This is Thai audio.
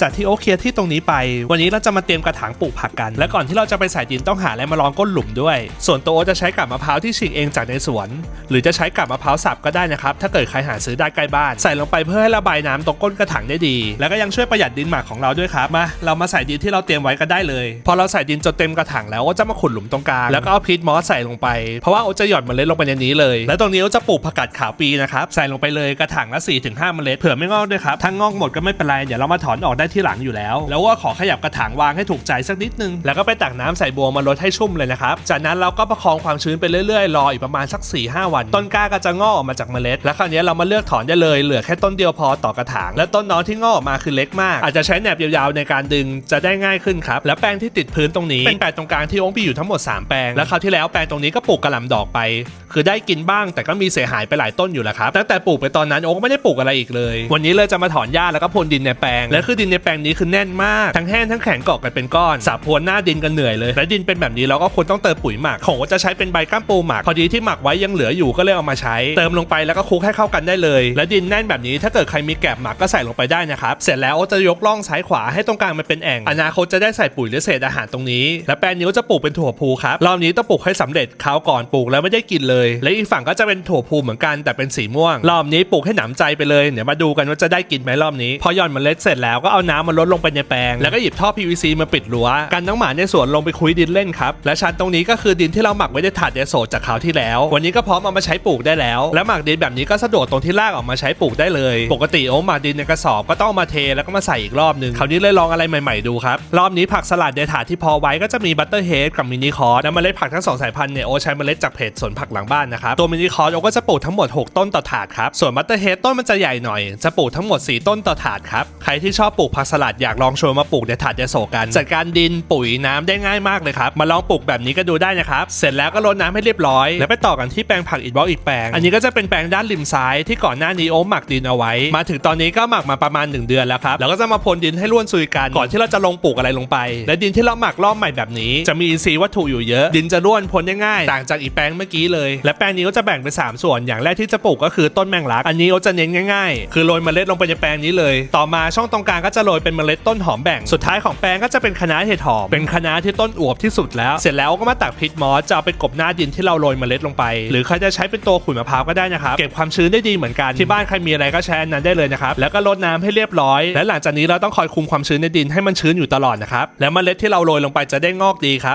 จากที่โอเคที่ตรงนี้ไป วันนี้เราจะมาเตรียมกระถางปลูกผักกัน และก่อนที่เราจะไปใส่ดินต้องหาอะไรมารองก้นหลุมด้วย ส่วนตัวโอจะใช้กับมะพร้าวที่ฉีกเองจากในสวน หรือจะใช้กับมะพร้าวสับก็ได้นะครับ ถ้าเกิดใครหาซื้อได้ใกล้บ้าน ใส่ลงไปเพื่อให้ระบายน้ำตรงก้นกระถางได้ดี แล้วก็ยังช่วยประหยัดดินหมักของเราด้วยครับ มา เรามาใส่ดินที่เราเตรียมไว้ก็ได้เลย พอเราใส่ดินจนเต็มกระถางแล้วโอจะมาขุดหลุมตรงกลาง แล้วก็เอาพีทมอสใส่ลงไป เพราะว่าโอจะหย่อนเมล็ดลงไปในนี้เลย และตรงนี้โอจะปลูกผักกาดขาวปีนะครับ ใส่ลงไปเลยกระถางละ4-5เมล็ดเผื่อไม่งอกด้วยครับถ้างอกหมดก็ไม่เป็นไรเดี๋ยวเรามาถอนออกได้ที่หลังอยู่แล้ว แล้วว่าขอขยับกระถางวางให้ถูกใจสักนิดนึง แล้วก็ไปตักน้ำใส่บัวมาลดให้ชุ่มเลยนะครับ จากนั้นเราก็ประคองความชื้นไปเรื่อยๆ รออีกประมาณสัก4-5วัน ต้นกล้าก็จะงอกออกมาจากเมล็ด แล้วคราวนี้เรามาเลือกถอนได้เลย เหลือแค่ต้นเดียวพอต่อกระถาง และต้นน้องที่งอกออกมาคือเล็กมาก อาจจะใช้แหนบยาวๆในการดึงจะได้ง่ายขึ้นครับ และแปลงที่ติดพื้นตรงนี้เป็นแปลงตรงกลางที่องค์ปีอยู่ทั้งหมด 3 แปลง และคราวที่แล้วแปลงตรงนี้ก็ปลูกกระหล่ำดอกไป คือได้กินบ้างแต่ก็มีเสียหายไปหลายต้นอยู่แล้วครับตั้งแต่ปลูกไปตอนนั้นโอ๊กไม่ได้ปลูกอะไรอีกเลย วันนี้เลยจะมาถอนหญ้าแล้วก็พรวนดินในแปลงและคือดินในแปลงนี้คือแน่นมาก ทั้งแห้งทั้งแข็งเกาะกันเป็นก้อนสับพรวนหน้าดินกันเหนื่อยเลย และดินเป็นแบบนี้เราก็ควรต้องเติมปุ๋ยหมักของก็จะใช้เป็นใบก้ามปูหมักพอดีที่หมักไว้ยังเหลืออยู่ก็เลยเอามาใช้ เติมลงไปแล้วก็คลุกให้เข้ากันได้เลย และดินแน่นแบบนี้ถ้าเกิดใครมีแกลบหมักก็ใส่ลงไปได้นะครับเสร็จแล้วจะยกล่องซ้ายขวาให้ตรงกลางมันเป็นแอ่งอนาคตจะได้ใส่ปุ๋ยหรือเศษอาหารตรงนี้ และแปลงนี้ก็จะปลูกเป็นถั่วพูครับรอบนี้ต้องปลูกให้สำเร็จคราวก่อนปลูกแล้วไม่ได้กินเลย และอีกฝั่งก็จะเป็นถั่วพูเหมือนกันแต่เป็นสีม่วงรอบนี้ปลูกให้หนำใจไปเลยเดี๋ยวมาดูกันว่าจะได้กินไหมรอบนี้ พอหย่อนเมล็ดเสร็จแล้วก็เอาน้ำมาลดลงไปในแปลง แล้วก็หยิบท่อ PVC มาปิดรั้วกันน้องหมาในสวนลงไปคุยดินเล่นครับ และชั้นตรงนี้ก็คือดินที่เราหมักไว้ในถาดเดโซจากคราวที่แล้ว วันนี้ก็พร้อมเอามาใช้ปลูกได้แล้ว และหมักดินแบบนี้ก็สะดวกตรงที่ลากออกมาใช้ปลูกได้เลย ปกติโอ้หมักดินในกระสอบก็ต้องมาเทแล้วก็มาใส่อีกรอบหนึงคราวนี้เลยลองอะไรใหม่ๆดูครับรอบนี้ผักสลัดในถาดที่พอไว้ก็จะมีบัตเตอร์เฮดกับมินิคอร์สและเมล็ดผักทั้งสองสายพันธุ์เนี่ยโอใช้เมล็ดจากเพจสวนผักหลังบ้านนะครับตัวมินิคอร์สโอก็จะปลูกทั้งหมด 6 ต้นต่อถาดครับส่วนบัตเตอร์เฮดต้นมันจะใหญ่หน่อยจะปลูกทั้งหมด 4 ต้นต่อถาดครับใครที่ชอบปลูกผักสลัดอยากลองชวนมาปลูกในถาดยาโสกันจัดการดินปุ๋ยน้ำได้ง่ายมากเลยครับ มาลองปลูกแบบนี้ก็ดูได้นะครับ เสร็จแล้วก็รดน้ำให้เรียบร้อย แล้วไปต่อกันที่แปลงผักอีกบล็อกอีกแปลง อันนี้ก็จะเป็นแปลงด้านริมซ้ายที่ก่อนหน้านี้โอมหมักดินเอาไว้ มาถึงตอนนี้ก็หมักมาประมาณ 1 เดือนแล้วครับ แล้วก็จะมาพรวนดินให้ร่วนซุยกันก่อนที่เราจะลงปลูกอะไรลงไป และดินที่เราหมักรอบใหม่แบบนี้ จะมีอินทรีย์วัตถุอยู่เยอะ ดินจะร่วนพ้นได้ง่าย ต่างจากอีแปลงเมื่อกี้เลย และแปลงนี้ก็จะแบ่งเป็นสามส่วน อย่างแรกที่จะปลูกก็คือต้นแมงลัก อันนี้ก็จะเน้นง่าย ๆ คือโรยเมล็ดลงไปในแปลงนี้เลย ต่อมาช่องตรงกลางก็จะโรยเป็นเมล็ดต้นหอมแบ่ง สุดท้ายของแปลงก็จะเป็นคะน้าเห็ดหอม เป็นคะน้าที่ต้นอวบที่สุดแล้ว เสร็จแล้วก็มาตักพิษมอสจะเอาไปกบหน้าดินที่เราโรยเมล็ดลงไป หรือใครจะใช้เป็นตัวขุยมะพร้าวก็ได้นะครับ เก็บความชื้นได้ดีเหมือนกัน ที่บ้านใครมีอะไรก็ใช้อันนั้นได้เลยนะครับ แล้วก็รดน้ำให้เรียบร้อย และหลังจากนี้เราต้องคอยคุมความชื้นในดินให้มันชื้นอยู่ตลอดนะครับ แล้วเมล็ดที่เราโรยลงไปจะได้งอกดีครับ